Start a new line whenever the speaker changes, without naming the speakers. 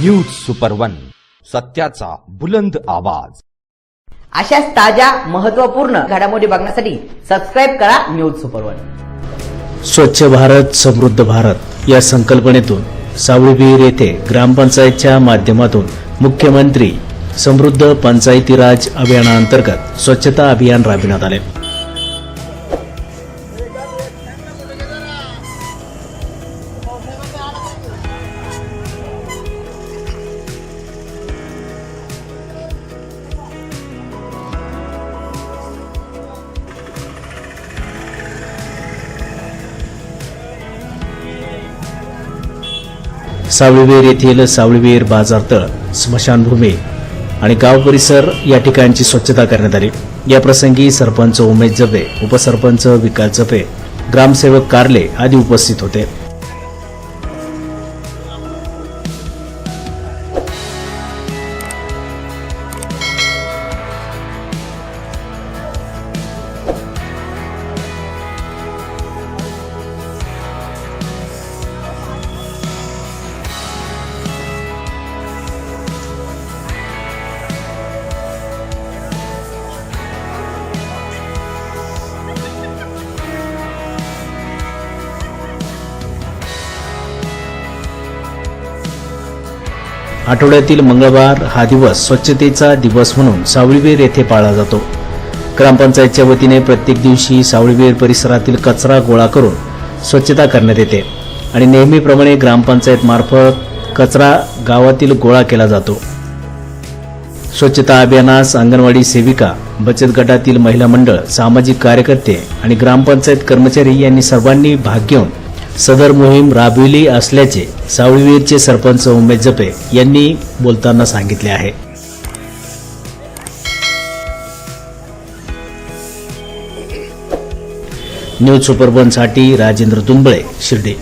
News super one सत्याचा बुलंद आवाज.
अशाच ताज्या महत्त्वपूर्ण घडामोडी बघण्यासाठी सबस्क्राईब करा न्यूज सुपर वन.
स्वच्छ भारत समृद्ध भारत या संकल्पनेतून सावळीविहीर येथे ग्रामपंचायतच्या माध्यमातून मुख्यमंत्री समृद्ध पंचायती राज अभियानाअंतर्गत स्वच्छता अभियान राबविण्यात आले. सावळीवेर येथील सावळीवेर बाजारतळ स्मशानभूमी आणि गाव परिसर या ठिकाणची स्वच्छता करण्यात आली. या प्रसंगी सरपंच उमेश जपे उपसरपंच विकास जपे ग्रामसेवक कारले आदी उपस्थित होते. आठवड्यातील मंगळवार हा दिवस स्वच्छतेचा दिवस म्हणून सावळीवेर येथे पाळला जातो. ग्रामपंचायतच्या वतीने प्रत्येक दिवशी सावळीवेर परिसरातील कचरा गोळा करून स्वच्छता करण्यात येते आणि नेहमीप्रमाणे ग्रामपंचायत मार्फत कचरा गावातील गोळा केला जातो. स्वच्छता अभियानास अंगणवाडी सेविका बचत गटातील महिला मंडळ सामाजिक कार्यकर्ते आणि ग्रामपंचायत कर्मचारी यांनी सर्वांनी भाग घेऊन सदर मोहीम राबविली असल्याचे सावळीवीरचे सरपंच उमेश जपे यांनी बोलताना सांगितले आहे. न्यूज सुपरबनसाठी राजेंद्र दुंबळे शिर्डी.